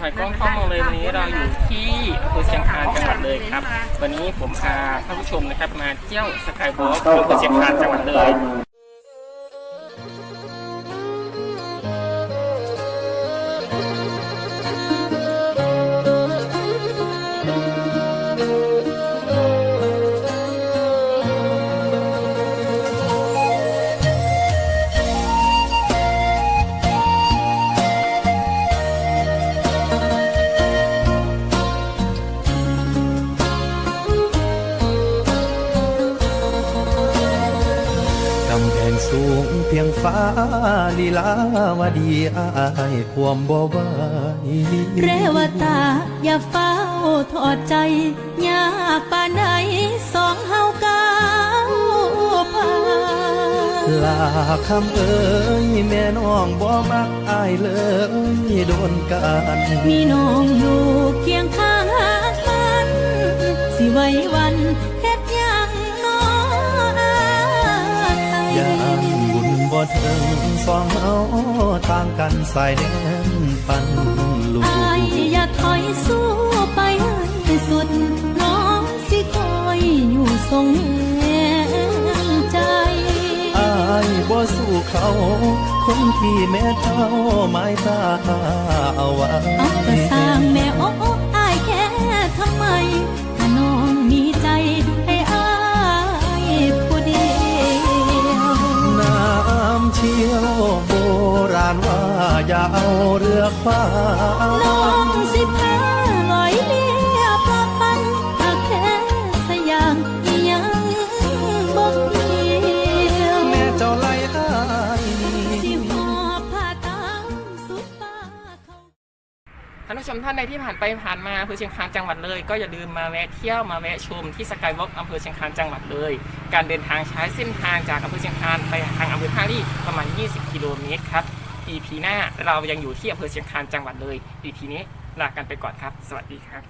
สายกล้องเข้ามองเลยวันนี้เราอยู่ที่อำเภอเชียงคานจังหวัดเลยครับ วันนี้ผมพาท่านผู้ชมนะครับมาเที่ยวสกายวอล์กอำเภอเชียงคานจังหวัดเลยำแพงสูงเพียงฟ้าลีลาวดีอายความบ่ไหวเรวตาอย่าเฝ้าถอดใจ ยากปานใดสองเฮาก้าวผ่านลาคำเอ้ยแม่น้องบ่มักอายเลยโดนกันมีน้องอยู่เคียงข้างหากมันสิไว้วัน ยานบุญบ่ถึงสองเฮาต่างกันสายแดนปันลูกอายอย่าถอยสู้ไปให้สุด น้องสิคอยอยู่ทรงแรงใจอายบ่สู้เขา คนที่แม่เจ้าหมายตาเอาไว้เอาก็สร้างแม่โอ้อ เรือคว้าน้องสิพาลอยเลียปลาปันหากแค่สยามยังบอกเดียวแม่เจ้าไล่อายสิหอบผ้าตามสุดฟ้าเขาท่านผู้ชมท่านใดที่ผ่านไปผ่านมาอำเภอเชียงคานจังหวัดเลย ก็อย่าลืมมาแวะเที่ยวมาแวะชมที่สกายวอล์กอำเภอเชียงคานจังหวัดเลย การเดินทางใช้เส้นทางจากอำเภอเชียงคานไปทางอำเภอท่าลี่ประมาณ 20 กิโลเมตรครับ EP หน้าเรายังอยู่ที่อำเภอเชียงคานจังหวัดเลย EP นี้ลากันไปก่อนครับ สวัสดีครับ